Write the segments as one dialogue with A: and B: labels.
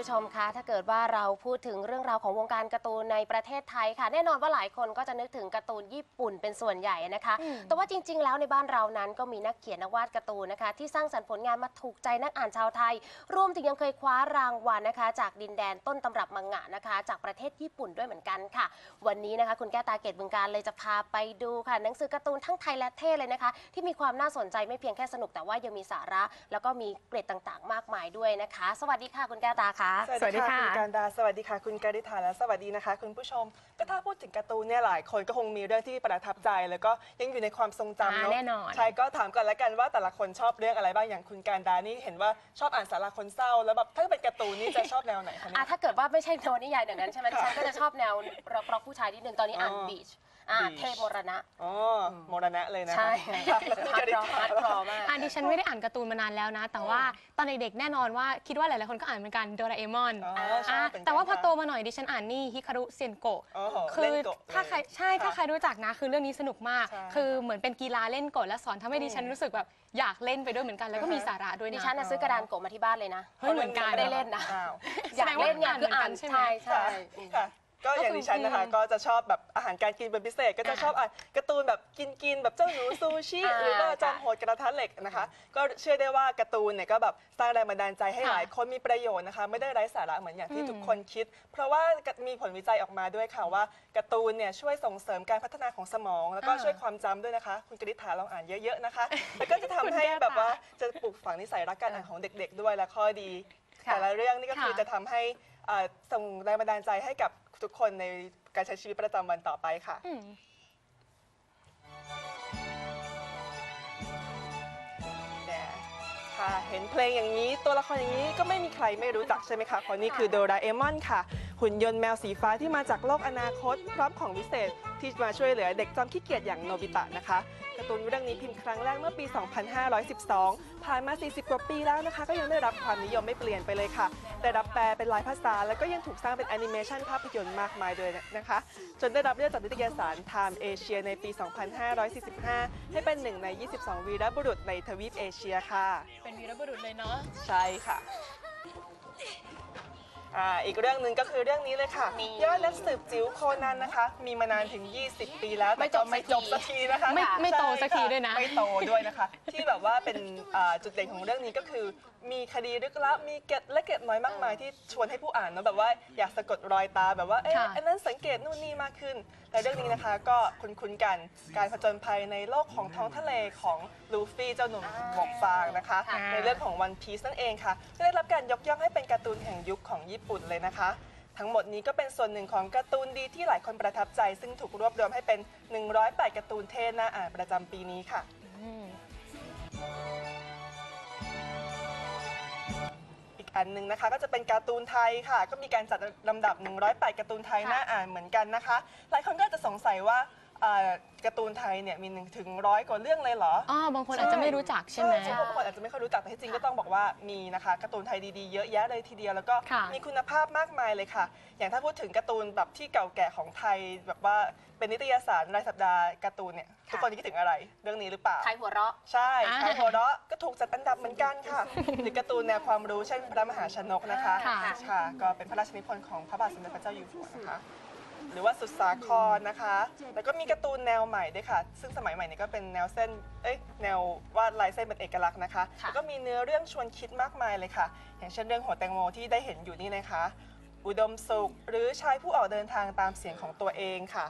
A: ผู้ชมคะถ้าเกิดว่าเราพูดถึงเรื่องราวของวงการการ์ตูนในประเทศไทยค่ะ แน่นอนว่าหลายคนก็จะนึกถึงการ์ตูนญี่ปุ่นเป็นส่วนใหญ่นะคะ
B: อืม
A: แต่ว่าจริง ๆ แล้วในบ้านเรานั้นก็มีนักเขียนนักวาดการ์ตูนนะคะ ที่สร้างสรรค์ผลงานมาถูกใจนักอ่านชาวไทย รวมถึงยังเคยคว้ารางวัลนะคะ จากดินแดนต้นตำรับมังงะนะคะ จากประเทศญี่ปุ่นด้วยเหมือนกันค่ะ วันนี้นะคะ คุณแก้วตาเกตบึงการเลยจะพาไปดูค่ะ หนังสือการ์ตูนทั้งไทยและเทศเลยนะคะ ที่มีความน่าสนใจไม่เพียงแค่สนุกแต่ว่ายังมีสาระ แล้วก็มีเกร็ดต่างๆ มากมายด้วยนะคะ สวัสดีค่ะคุณแก้วตาค่ะ
B: สวัสดีค่ะ
C: คุณการดาสวัสดีค่ะ คุณการิธาและสวัสดีนะคะ คุณผู้ชมก็ถ้าพูดถึงการ์ตูนเนี่ยหลายคนก็คงมีเรื่องที่ประทับใจ แล้วก็ยังอยู่ในความทรงจำ
B: อ่า
C: เนาะ
B: แน่นอน
C: ใช่ก็ถามก่อนละกันว่าแต่ละคนชอบเรื่องอะไรบ้างอย่างคุณการดานี่เห็นว่าชอบอ่านสาระคนเศร้า แล้วแบบถ้าเป็นการ์ตูนนี่จะชอบแนวไหนคะเนี่
A: อะ
C: ย
A: ถ้าเกิดว่าไม่ใช่นวนิยายอย่างนั้นใช่ไหมดิฉันก็จะชอบแนวร็อกร็อกผู้ชายนิดนึงตอนนี้อ่าน
C: อ๋อ
A: บีช อ่า
C: Beach
A: เทพมรณะ
C: อ๋อมรณะเลยนะ
A: ใช่
C: ค่ะ
A: ฮาร์ดรอฮาร์ดรอมาก
B: อะดิฉันไม่ได้อ่านการ์ตูนมานานแล้วนะ แต่ว่าตอนเด็กๆแน่นอนว่าคิดว่าหลายๆคนก็อ่านเหมือนกันโดราเอมอน
C: อ๋อ
A: อ่า
C: ชอบเหมือนกัน
B: แต่ว่าพอ
C: ค่ะ
B: โตมาหน่อยดิฉันอ่านนี่ฮิคารุเซียนโกะ
C: อ๋อ
B: คื
C: เล่
B: อน
C: โกะ
B: ถ้าใคร
C: เลย
B: ใช่ถ้าใครรู้จักนะคือเรื่องนี้สนุกมาก
C: ใช่
B: คือเหมือนเป็นกีฬาเล่นโกะและสอนทำให้ดิฉันรู้สึกแบบอยากเล่นไปด้วยเหมือนกันแล้วก็มี
C: อือฮะ
B: สาระด้วย
A: ดิ
B: นะ
A: ฉันน่ะซื้อกระดานโกะมาที่บ้านเลยนะ
B: เฮ้ยเหมือนกัน
A: ไม่ได้เล่นนะ
C: อ้าว
A: อยากเล่นเนี่ยคืออ่าน
B: แสดงว่าอ่านเหมือนกันใช่ไหม
A: ใช่ใช่
C: ค่ะ ก็อย่างดิฉันนะคะ
B: ก็คือ
C: ก็จะชอบแบบอาหารการกินเป็นพิเศษ ก็จะชอบอ่านการ์ตูนแบบกินกินๆแบบเจ้าหนูซูชิ
A: อ่า
C: หรือว่าจอมโหดกระทะเหล็กนะคะ ก็เชื่อได้ว่าการ์ตูนเนี่ยก็แบบสร้างแรงบันดาลใจให้
B: ค่ะ
C: หลายคนมีประโยชน์นะคะ ไม่ได้ไร้สาระเหมือนอย่างที่
B: อืม
C: ทุกคนคิด เพราะว่ามีผลวิจัยออกมาด้วยค่ะว่าการ์ตูนเนี่ยช่วยส่งเสริมการพัฒนาของสมอง แล้วก็
B: อ่า
C: ช่วยความจำด้วยนะคะ คุณกฤษฐาลองอ่านเยอะๆนะคะแล้วก็จะทำให้แบบว่าจะปลูกฝังนิสัยรักการอ่านของเด็ก ๆ ด้วยและข้อดี
A: ค่ะ
C: แต่ละเรื่องนี่ก็คือ
B: ค่ะ
C: จะทำให้อ่าส่งแรงบันดาลใจให้กับ ทุกคนในการใช้ชีวิตประจำวันต่อไปค่ะ
B: อืม
C: เนี่ยค่ะเห็นเพลงอย่างนี้ตัวละครอย่างนี้ก็ไม่มีใครไม่รู้จักใช่ไหมคะเพราะนี่คือโดราเอมอนค่ะ หุ่นยนต์แมวสีฟ้าที่มาจากโลกอนาคต พร้อมของวิเศษที่มาช่วยเหลือเด็กจอมขี้เกียจอย่างโนบิตะนะคะการ์ตูนเรื่องนี้พิมพ์ครั้งแรกเมื่อปี 2512 ผ่านมา 40 กว่าปีแล้วนะคะ ก็ยังได้รับความนิยมไม่เปลี่ยนไปเลยค่ะ ได้รับแปลเป็นหลายภาษา แล้วก็ยังถูกสร้างเป็นแอนิเมชันภาพยนตร์มากมายด้วยนะคะ จนได้รับเลือกจากนิตยสาร Time Asia ในปี 2545 ให้เป็นหนึ่งใน 22 วีรบุรุษในทวีปเอเชียค่ะ
B: เป็นวีรบุรุษเลยเนาะ
C: ใช่ค่ะ อ่าอีกเรื่องหนึ่งก็คือเรื่องนี้เลยค่ะ
A: นี่
C: ยอดนักสืบจิ๋วโคนันนะคะ มีมานานถึง 20 ปีแล้วแต่ก็
A: ไม่
C: ไม่
A: จ
C: จ
A: บบสั
C: สั
A: ก
C: ก
A: ที
C: ทีนะคะ
B: ไม่ไม่โต
C: ใช่
B: สักทีด้วยนะ
C: ไม่โตด้วยนะคะ ที่แบบว่าเป็นอ่าจุดเด่นของเรื่องนี้ก็คือ มีคดีลึกลับมีเกร็ดและเกร็ดน้อยมากมายที่ชวนให้ผู้อ่านเนอะแบบว่าอยากสะกดรอยตาแบบว่าเอ๊ะ
B: ค่ะ
C: อันนั้นสังเกตนู่นนี่มากขึ้นแต่เรื่องนี้นะคะก็คุ้นๆกันการผจญภัยในโลกของท้องทะเลของลูฟี่เจ้าหนุ่มหมวกฟางนะคะ
A: ค่ะ
C: ในเรื่องของ One Piece นั่นเองค่ะก็ได้รับการยกย่องให้เป็นการ์ตูนแห่งยุคของญี่ปุ่นเลยนะคะ ทั้งหมดนี้ก็เป็นส่วนหนึ่งของการ์ตูนดีที่หลายคนประทับใจ ซึ่งถูกรวบรวมให้เป็น 108 การ์ตูนเท่น่าอ่านประจำปีนี้ค่ะ
B: อั
C: นหนึ่งนะคะ ก็จะเป็นการ์ตูนไทยค่ะ ก็มีการจัดลำดับ 108 การ์ตูนไทย
A: ค่ะ
C: น่าอ่านเหมือนกันนะคะ หลายคนก็อาจจะสงสัยว่า อ่าการ์ตูนไทยเนี่ยมีหนึ่งถึงร้อยกว่าเรื่องเลยเหรอ
B: อ๋อบางคนอาจจะไม่รู้จักใช่ไหม
C: ใช่บางคนอาจจะไม่ค่อยรู้จักแต่ที่จริงก็ต้องบอกว่ามีนะคะการ์ตูนไทยดีๆเยอะแยะเลยทีเดียวแล้วก็
B: ค่ะ
C: มีคุณภาพมากมายเลยค่ะ อย่างถ้าพูดถึงการ์ตูนแบบที่เก่าแก่ของไทย แบบว่าเป็นนิตยสารรายสัปดาห์การ์ตูนเนี่ยทุกคนคิดถึงอะไร เรื่องนี้หรือเปล่า
A: ใครหัวเราะ
C: ใช่
B: อ่า
C: ชายหัวเราะก็ถูกจัดอันดับเหมือนกันค่ะ หรือการ์ตูนแนวความรู้เช่นพระมหาชนกนะคะ
B: ค่ะ
C: ค่ะก็เป็นพระราชนิพนธ์ของพระบาทสมเด็จพระเจ้าอยู่หัวนะคะ หรือว่าสุดสาครนะคะ แล้วก็มีการ์ตูนแนวใหม่ด้วยค่ะ ซึ่งสมัยใหม่นี้ก็เป็นแนวเส้น เอ้ย แนววาดลายเส้นเป็นเอกลักษณ์นะคะ
A: ค่ะ
C: แล้วก็มีเนื้อเรื่องชวนคิดมากมายเลยค่ะ อย่างเช่นเรื่องหัวแตงโมที่ได้เห็นอยู่นี่นะคะ อุดมสุข หรือชายผู้ออกเดินทางตามเสียงของตัวเองค่ะ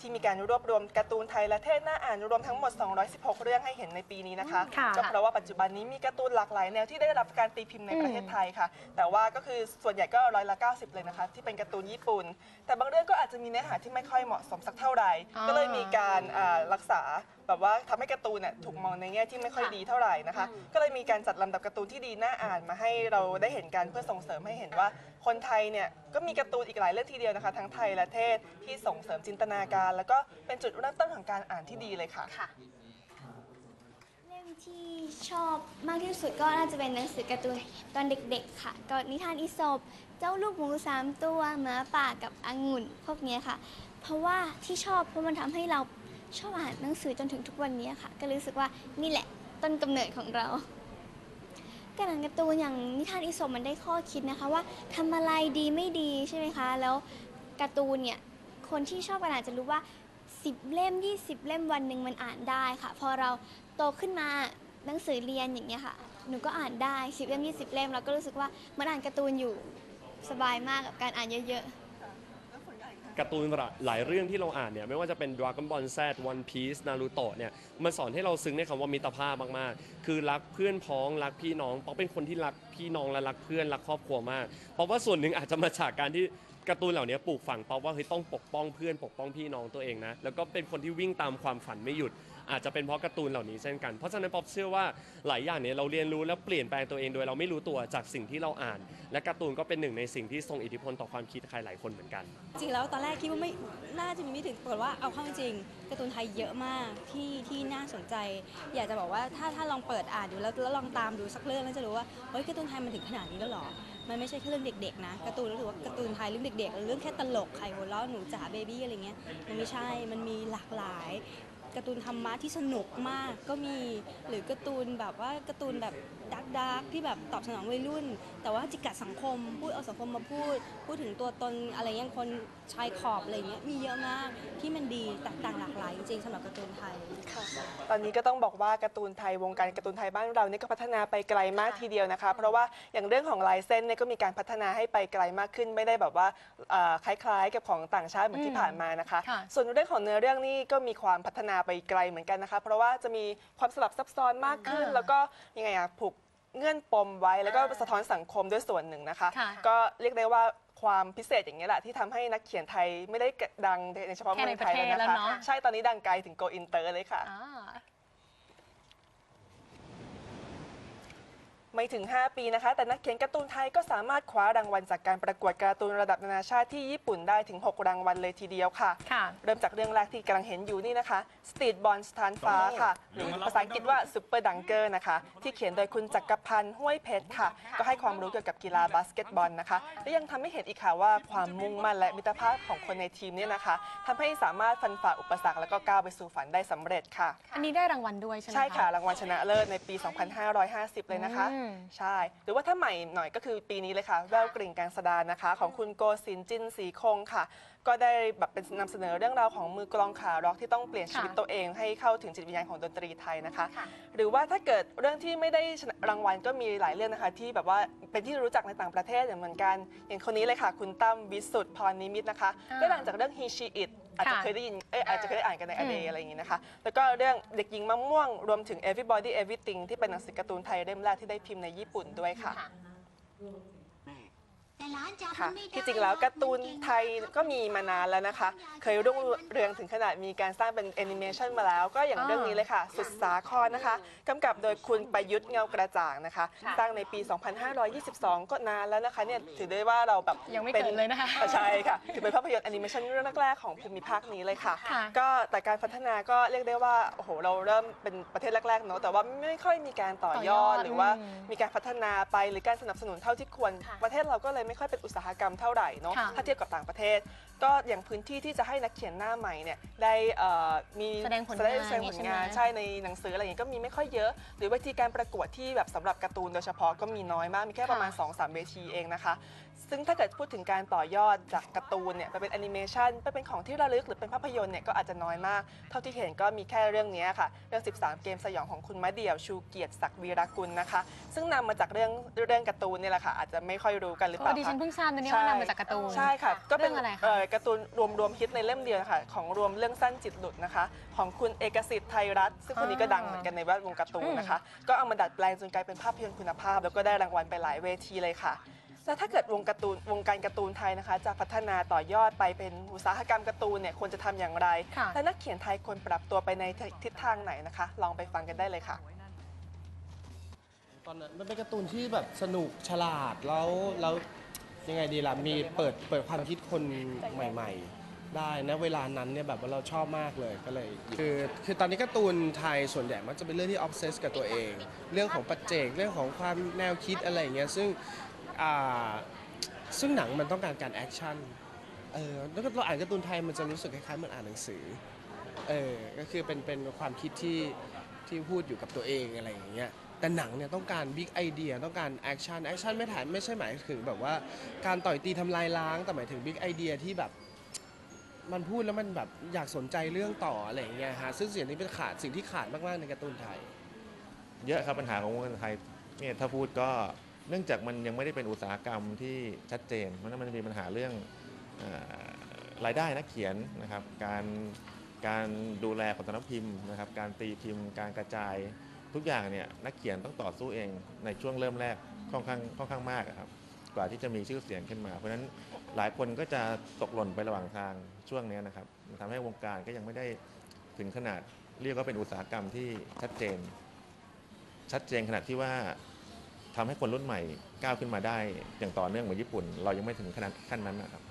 C: ที่มีการรวบรวมการ์ตูนไทยและเทศน่าอ่านรวมทั้งหมด 216 เรื่องให้เห็นในปีนี้นะคะ
B: ค่ะ
C: ก็เพราะว่าปัจจุบันนี้มีการ์ตูนหลากหลายแนวที่ได้รับการตีพิมพ์ในประเทศไทยค่ะ แต่ว่าก็คือส่วนใหญ่ก็ร้อยละ90 เลยนะคะ ที่เป็นการ์ตูนญี่ปุ่น แต่บางเรื่องก็อาจจะมีเนื้อหาที่ไม่ค่อยเหมาะสมสักเท่าไหร่
B: อ่า
C: ก็เลยมีการอ่ารักษา แบบว่าทำให้การ์ตูนเนี่ยถูกมองในแง่ที่ไม่ค่อย
A: ค่ะ
C: ดีเท่าไหร่นะคะ ก็เลยมีการจัดลำดับการ์ตูนที่ดีน่าอ่านมาให้เราได้เห็นกันเพื่อส่งเสริมให้เห็นว่า คนไทยเนี่ยก็มีการ์ตูนอีกหลายเรื่องทีเดียวนะคะ ทั้งไทยและเทศที่ส่งเสริมจินตนาการ แล้วก็เป็นจุดเริ่มต้นของการอ่านที่ดีเลยค่ะ
A: ค่ะ
D: เล่มที่ชอบมากที่สุดก็น่าจะเป็นหนังสือการ์ตูนตอนเด็กๆค่ะก็นิทานอีสปเจ้าลูกหมูสามตัวหมาป่ากับองุ่นพวกเนี้ยค่ะ เพราะว่าที่ชอบเพราะมันทำให้เรา ชอบอ่านหนังสือจนถึงทุกวันนี้ค่ะ ก็รู้สึกว่านี่แหละต้นกำเนิดของเราการอ่านการ์ตูนอย่างนิทานอีสปมันได้ข้อคิดนะคะว่าทำอะไรดีไม่ดีใช่ไหมคะ แล้วการ์ตูนเนี่ยคนที่ชอบการอ่านจะรู้ว่า 10 เล่ม 20 เล่มวันหนึ่งมันอ่านได้ค่ะ พอเราโตขึ้นมาหนังสือเรียนอย่างเงี้ยค่ะ หนูก็อ่านได้ 10 เล่ม 20 เล่มแล้วก็รู้สึกว่าเมันอ่านการ์ตูนอยู่สบายมากกับการอ่านเยอะ ๆ
E: การ์ตูนหลายเรื่องที่เราอ่านเนี่ยไม่ว่าจะเป็น Dragon Ball Z One Piece Naruto เนี่ยมันสอนให้เราซึ้งในคำว่ามิตรภาพมากๆ คือรักเพื่อนพ้องรักพี่น้องป๊อกเป็นคนที่รักพี่น้องและรักเพื่อนรักครอบครัวมากเพราะว่าส่วนหนึ่งอาจจะมาจากการที่การ์ตูนเหล่านี้ปลูกฝังป๊อกว่าเฮ้ยต้องปกป้องเพื่อนปกป้องพี่น้องตัวเองนะแล้วก็เป็นคนที่วิ่งตามความฝันไม่หยุด อาจจะเป็นเพราะการ์ตูนเหล่านี้เช่นกัน เพราะฉะนั้นป๊อปเชื่อว่าหลายอย่างเนี่ยเราเรียนรู้และเปลี่ยนแปลงตัวเองโดยเราไม่รู้ตัวจากสิ่งที่เราอ่าน และการ์ตูนก็เป็นหนึ่งในสิ่งที่ทรงอิทธิพลต่อความคิดใครหลายคนเหมือนกัน
F: จริงแล้วตอนแรกคิดว่าไม่น่าจะมีไม่ถึงปรากฏว่าเอาเข้าจริงการ์ตูนไทยเยอะมากที่ที่น่าสนใจ อยากจะบอกว่าถ้าถ้าลองเปิดอ่านดูแล้วแล้วลองตามดูสักเรื่องแล้วจะรู้ว่าเฮ้ยการ์ตูนไทยมันถึงขนาดนี้แล้วหรอมันไม่ใช่แค่เรื่องเด็กๆนะการ์ตูนรู้สึกว่าการ์ตูนไทยเรื่องเด็กๆเรื่องแค่ตลกไข่หัวเราะหนูจ๋าเบบี้อะไรเงี้ยมันไม่ใช่มันมีหลากหลาย การ์ตูนธรรมะที่สนุกมากก็มีหรือการ์ตูนแบบว่าการ์ตูนแบบ ดักดักที่แบบตอบสนองวัยรุ่น แต่ว่าจิกกัดสังคมพูดเอาสังคมมาพูด พูดถึงตัวตนอะไรอย่างคนชายขอบอะไรเงี้ยมีเยอะมากที่มันดีแตกต่างหลากหลายจริงๆสำหรับการ์ตูนไทย
C: ตอนนี้ก็ต้องบอกว่าการ์ตูนไทยวงการการ์ตูนไทยบ้านเราเนี่ยก็พัฒนาไปไกลมากทีเดียวนะคะ เพราะว่าอย่างเรื่องของลายเส้นเนี่ยก็มีการพัฒนาให้ไปไกลมากขึ้น ไม่ได้แบบว่าเอ่อคล้ายๆ กับของต่างชาติเหมือนที่ผ่านมานะคะ
B: ค่ะ
C: ส่วนเรื่องของเนื้อเรื่องนี่ก็มีความพัฒนาไปไกลเหมือนกันนะคะ เพราะว่าจะมีความสลับซับซ้อนมากขึ้น
B: อ่า
C: แล้วก็ยังไงอะผูก เงื่อนปมไว้แล้วก็สะท้อนสังคมด้วยส่วนหนึ่งนะคะ
B: ค่ะ
C: ก็เรียกได้ว่าความพิเศษอย่างนี้ยแหละที่ทำให้นักเขียนไทยไม่ได้ดังในเฉพาะ
B: แค่
C: เมื
B: ใน
C: องไทย
B: ประเทศ
C: แล้ว
B: แล้ว
C: นะคะ
B: เนอะ
C: ใช่ตอนนี้ดังไกลถึงโกอินเตอร์เลยค่ะ
B: อ่า
C: ไม่ถึง 5 ปีนะคะ แต่นักเขียนการ์ตูนไทยก็สามารถคว้ารางวัลจากการประกวดการ์ตูนระดับนานาชาติที่ญี่ปุ่นได้ถึง 6 รางวัลเลยทีเดียวค่ะ
B: ค่ะ
C: เริ่มจากเรื่องแรกที่กำลังเห็นอยู่นี่นะคะสตรีทบอลสถานฟ้าค่ะ หรือภาษาอังกฤษว่าซูเปอร์ดังเกอร์นะคะ ที่เขียนโดยคุณจักรพันธ์ห้วยเพชรค่ะ ก็ให้ความรู้เกี่ยวกับกีฬาบาสเกตบอลนะคะ และยังทำให้เห็นอีกค่ะว่าความมุ่งมั่นและมิตรภาพของคนในทีมเนี่ยนะคะทำให้สามารถฟันฝ่าอุปสรรคและก็ก้าวไปสู่ฝันได้สำเร็จค่ะ
B: อันนี้ได้รางวัลด้วยใช่ไหม
C: ใช่ค่ะ รางวัลชนะเลิศในปี 2550 เลยนะคะ
B: อืม
C: ใช่ หรือว่าถ้าใหม่หน่อยก็คือปีนี้เลยค่ะ แววกริ่งการสดานนะคะ ของคุณโกศินทร์จินสีคงค่ะ ก็ได้แบบเป็นนำเสนอเรื่องราวของมือกลองขาร็อกที่ต้องเปลี่ยนชีวิตตัวเองให้เข้าถึงจิตวิญญาณของดนตรีไทยนะคะ
A: ค่ะ
C: หรือว่าถ้าเกิดเรื่องที่ไม่ได้ชนะรางวัลก็มีหลายเรื่องนะคะ ที่แบบว่าเป็นที่รู้จักในต่างประเทศอย่างเหมือนกัน อย่างคนนี้เลยค่ะ คุณตั้มวิสุทธ์พรนิมิตรนะคะ
B: อ่า
C: ก็ดังจากเรื่อง He She It อาจจะ
B: ค่ะ
C: เคยได้ยินเอยอาจจะเคยได้อ่านกันในอเด
B: อืม
C: อะไรอย่างนี้นะคะ แล้วก็เรื่องเด็กหญิงมะม่วงรวมถึง Everybody Everything ที่เป็นหนังสือการ์ตูนไทยเล่มแรกที่ได้พิมพ์ในญี่ปุ่นด้วยค่ะ ค่ะที่จริงแล้วการ์ตูนไทยก็มีมานานแล้วนะคะ เคยรุ่งเรืองถึงขนาดมีการสร้างเป็นแอนิเมชันมาแล้ว ก็อย่างเรื่องนี้เลยค่ะ สุดสาครนะคะกำกับโดยคุณประยุทธ์เงากระจ่างนะคะ
A: ค่ะ
C: สร้างในปี 2522 ก็นานแล้วนะคะเนี่ยถือได้ว่าเราแบบ
B: ยังไม่
C: ป็
B: เกิดเลยนะคะ
C: อ่ใช่ค่ะถือเป็นภาพยนตร์แอนิเมชันเรื่องแรกๆของภูมิภาคนี้เลยค่ะ
B: ค่ะ
C: ก็แต่การพัฒนาก็เรียกได้ว่าโอ้โหเราเริ่มเป็นประเทศแรกๆเนาะแต่ว่าไม่ค่อยมีการต่อยอด
B: ต่อยอด
C: หรือว่า
B: อืม
C: มีการพัฒนาไปหรือการสนับสนุนเท่าที่ควร
A: ค่ะ
C: ประเทศเราก็เลยไม่ค่อยเป็นอุตสาหกรรมเท่าไหร่เนาะ
B: ค่ะ
C: ถ้าเทียบกับต่างประเทศ ก็อย่างพื้นที่ที่จะให้นักเขียนหน้าใหม่เนี่ยได้เอ่อมี
B: แสดงผลงาน
C: แสดงผลงาน
B: ใช่ไหม
C: ใช่ในหนังสืออะไรอย่างงี้ก็มีไม่ค่อยเยอะ หรือเวทีการประกวดที่แบบสำหรับการ์ตูนโดยเฉพาะก็มีน้อยมากมีแค่ประมาณ 2-3 เวทีเองนะคะ ซึ่งถ้าเกิดพูดถึงการต่อยอดจากการ์ตูนเนี่ยไปเป็นแอนิเมชันไปเป็นของที่ระลึกหรือเป็นภาพยนตร์เนี่ยก็อาจจะน้อยมาก เท่าที่เห็นก็มีแค่เรื่องนี้ค่ะ เรื่อง 13 เกมสยองของคุณมะเดี่ยวชูเกียรติศักดิ์วีรกุลนะคะ ซึ่งนำมาจากเรื่องเรื่องการ์ตูนเนี่ยแหละค่ะ อาจจะไม่ค่อยรู้กันหรือเป
B: โอ้
C: ล่า
B: ดิ
C: คะ
B: ฉันเพิ่งทราบนะเนี่ยว่านำมาจากการ์ตูน
C: ใช่ค่ะก็เป็น
B: เรื่องอะไรคะ
C: เอ่อการ์ตูนรวมรวมฮิตในเล่มเดียวค่ะ ของรวมเรื่องสั้นจิตหลุดนะคะ ของคุณเอกสิทธิ์ไทยรัฐ ซึ่งคนนี้ก็ดังเหมือนกันในแวดวงการ์ตูนนะคะ ก็เอามาดัดแปลงจนกลายเป็นภาพยนตร์คุณภาพ แล้วก็ได้รางวัลไปหลายเวทีเลยค่ะ แล้วถ้าเกิดวงการ์ตูนวงการการ์ตูนไทยนะคะ จะพัฒนาต่อยอดไปเป็นอุตสาหกรรมการ์ตูนเนี่ยควรจะทำอย่างไร
B: ค่ะ
C: และนักเขียนไทยควรปรับตัวไปในทิศทางไหนนะคะ ลองไปฟังกันได้เลยค่ะ
G: ตอนนั้นมันเป็นการ์ตูนที่แบบสนุกฉลาดแล้วแล้วยังไงดีล่ะมีเปิดเปิดความคิดคนใหม่ ๆ ได้นะเวลานั้นเนี่ยแบบว่าเราชอบมากเลยก็เลยหยิบคือคือตอนนี้การ์ตูนไทยส่วนใหญ่มันจะเป็นเรื่องที่ออฟเซสกับตัวเอง เรื่องของปัจเจกเรื่องของความแนวคิดอะไรอย่างเงี้ยซึ่ง อ่าซึ่งหนังมันต้องการการแอคชั่นเออแล้วก็เราอ่านการ์ตูนไทยมันจะรู้สึกคล้ายๆเหมือนอ่านหนังสือเออก็คือเป็นเป็นความคิดที่ที่พูดอยู่กับตัวเองอะไรอย่างเงี้ยแต่หนังเนี่ยต้องการบิ๊กไอเดียต้องการแอคชั่นแอคชั่นไม่ถ่ายไม่ใช่หมายถึงแบบว่าการต่อยตีทำลายล้างแต่หมายถึงบิ๊กไอเดียที่แบบมันพูดแล้วมันแบบอยากสนใจเรื่องต่ออะไรอย่างเงี้ยฮะซึ่งสิ่งนี้เป็นขาดสิ่งที่ขาดมากๆในการ์ตูนไทย
H: เยอะครับปัญหาของวงการไทยเนี่ยถ้าพูดก็ เนื่องจากมันยังไม่ได้เป็นอุตสาหกรรมที่ชัดเจน เพราะฉะนั้นมันมีปัญหาเรื่องอรายได้นักเขียนนะครับ การการดูแลของสำนักพิมพ์นะครับ การตีพิมพ์ การกระจาย ทุกอย่างเนี่ยนักเขียนต้องต่อสู้เองในช่วงเริ่มแรกค่อนข้างค่อนข้างมากครับกว่าที่จะมีชื่อเสียงขึ้นมา เพราะฉะนั้นหลายคนก็จะตกหล่นไประหว่างทางช่วงนี้นะครับทำให้วงการก็ยังไม่ได้ถึงขนาดเรียกว่าเป็นอุตสาหกรรมที่ชัดเจน ชัดเจนขนาดที่ว่า ทำให้คนรุ่นใหม่ก้าวขึ้นมาได้ อย่างต่อเนื่องเหมือนญี่ปุ่น เรายังไม่ถึงขนาดขั้นนั้นนะครับ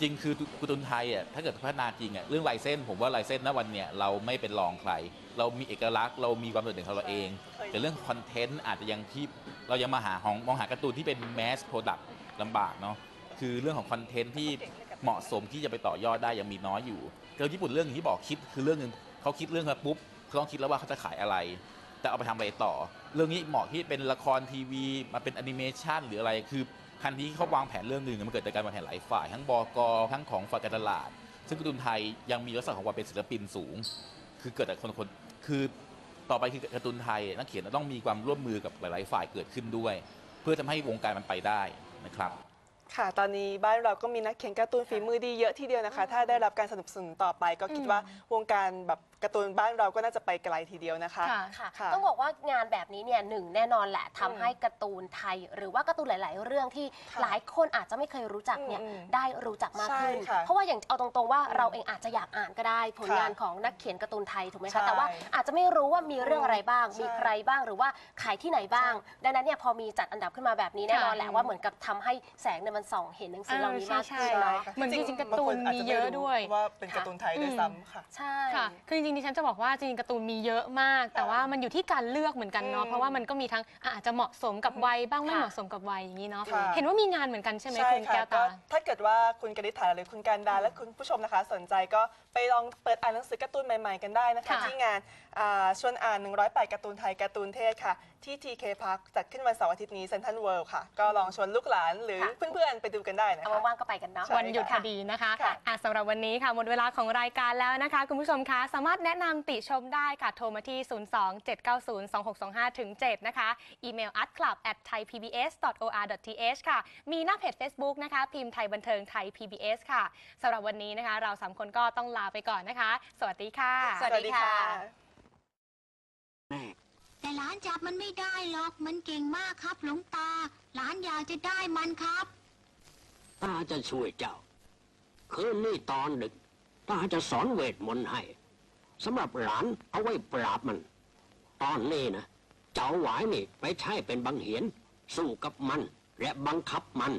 I: จริงคือการ์ตูนไทยอะถ้าเกิดพัฒนาจริงอะเรื่องลายเส้นผมว่าลายเส้นณวันเนี้ยเราไม่เป็นรองใคร เรามีเอกลักษณ์เรามีความโดดเด่นของเราเอง แต่เรื่องคอนเทนต์อาจจะยังที่เรายังมาหาของมองหาการ์ตูนที่เป็นแมสโปรดักต์ลำบากเนาะคือเรื่องของคอนเทนต์ที่เหมาะสมที่จะไปต่อยอดได้ยังมีน้อยอยู่เกิดญี่ปุ่นเรื่องที่บอกคิดคือเรื่องหนึงเขาคิดเรื่องมาปุ๊บเขาต้องคิดแล้วว่าเขาจะขายอะไร แต่เอาไปทำอะไรต่อ เรื่องนี้เหมาะที่เป็นละครทีวีมาเป็นแอนิเมชันหรืออะไรคือคันที่เขาวางแผนเรื่องหนึ่งมันเกิดจากการวางแผนหลายฝ่าย ทั้งบกทั้งของฝ่ายการตลาด ซึ่งการ์ตูนไทยยังมีลักษณะของความเป็นศิลปินสูง คือเกิดจากคนคนคือต่อไปคือการ์ตูนไทยนักเขียนต้องมีความร่วมมือกับหลาย ๆ ฝ่ายเกิดขึ้นด้วย เพื่อทำให้วงการมันไปได้นะครับ
C: ค่ะ ตอนนี้บ้านเราก็มีนักเขียนการ์ตูนฝีมือดีเยอะทีเดียวนะคะ ถ้าได้รับการสนับสนุนต่อไปก็คิดว่าวงการแบบ การ์ตูนบ้านเราก็น่าจะไปไกลทีเดียวนะคะ
B: ค่ะ
A: ค่ะ
C: ค่ะ
A: ต้องบอกว่างานแบบนี้เนี่ยหนึ่งแน่นอนแหละทำให้การ์ตูนไทย หรือว่าการ์ตูนหลาย ๆ เรื่องที่
C: ค่ะ
A: หลายคนอาจจะไม่เคยรู้จักเนี่ย
C: อืม
A: ได้รู้จักมากขึ้น
C: ใช่ค่ะ
A: เพราะว่าอย่างเอาตรงๆว่า
C: อืม
A: เราเองอาจจะอยากอ่านก็ได้ผล
C: ค่ะ
A: งานของนักเขียนการ์ตูนไทยถูกไหม
C: ใช่
A: คะแต่ว่าอาจจะไม่รู้ว่ามีเรื่องอะไรบ้าง
C: ใช่
A: มีใครบ้างหรือว่าขายที่ไหนบ้าง ดังนั้นเนี่ยพอมีจัดอันดับขึ้นมาแบบนี้แน่นอนแหละว่าเหมือนกับทำให้แสงเนี่ยมันส่องเห็นหนังสือเหล่านี้มากขึ้น
B: ใช่
A: เนาะ
C: ค่ะ
B: เหมือนจริงๆการ์ตูน
C: บงคอจ
B: มี
C: จ
B: เยอะ
C: ไรู้
B: ด้วย
C: ว่าเป็นการ์ตูนไทยด้วยซ้ำค่ะ
A: ใช่
B: ค่ะ คือจริงๆดิฉันจะบอกว่าจริงๆการ์ตูนมีเยอะมาก แต่ว่ามันอยู่ที่การเลือกเหมือนกันเนาะ
C: อืม
B: เพราะว่ามันก็มีทั้งอะอาจจะเหมาะสมกับวัยบ้างไม่
A: ค่ะ
B: เหมาะสมกับวัยอย่างนี้เนาะ
C: ค่ะ
B: เห็นว่ามีงานเหมือนกันใช่ไหม
C: ใช่
B: คุณ
C: ค่ะ
B: แก้ว
C: ก็
B: ตา
C: ถ้าเกิดว่าคุณกนิษฐาหรือคุณการดาและคุณผู้ชมนะคะ สนใจก็ไปลองเปิดอ่านหนังสือการ์ตูนใหม่ ๆ กันได้นะคะ
B: ค่ะ
C: ที่งานอ่าชวนอ่าน 108 การ์ตูนไทยการ์ตูนเทศค่ะ ที่ TK Park จัดขึ้นวันเสาร์อาทิตย์นี้เซนทันเวิลด์ค่ะ ก็ลองชวนลูกหลานหรือ
A: ค่ะ
C: เพื่อนๆ ไปดูกันได้นะ
A: เอา
C: คะ
A: ว่างๆก็ไปกันเนาะ
C: ใช่
B: วันหยุดพอดีนะคะ
C: ค่ะ
B: อะสำหรับวันนี้ค่ะหมดเวลาของรายการแล้วนะคะ คุณผู้ชมคะ สามารถแนะนำติชมได้ค่ะ โทรมาที่ 027902625ถึง7นะคะ อีเมล artclub at thaipbs.or.th ค่ะ มีหน้าเพจ Facebook นะคะ พิมพ์ไทยบันเทิงไทย PBS ค่ะสำหรับวันนี้นะคะ เราสามคนก็ต้องลาไปก่อนนะคะ สวัสดีค่ะ
A: สวัสดีค่ะ
J: แต่หลานจับมันไม่ได้หรอก มันเก่งมากครับหลวงตา หลานอยากจะได้มันครับ
K: ตาจะช่วยเจ้า คืนนี้ตอนดึกตาจะสอนเวทมนต์ให้สำหรับหลานเอาไว้ปราบมัน ตอนนี้นะ เจ้าหวายนี่ไปใช้เป็นบังเหียน สู้กับมัน และบังคับมัน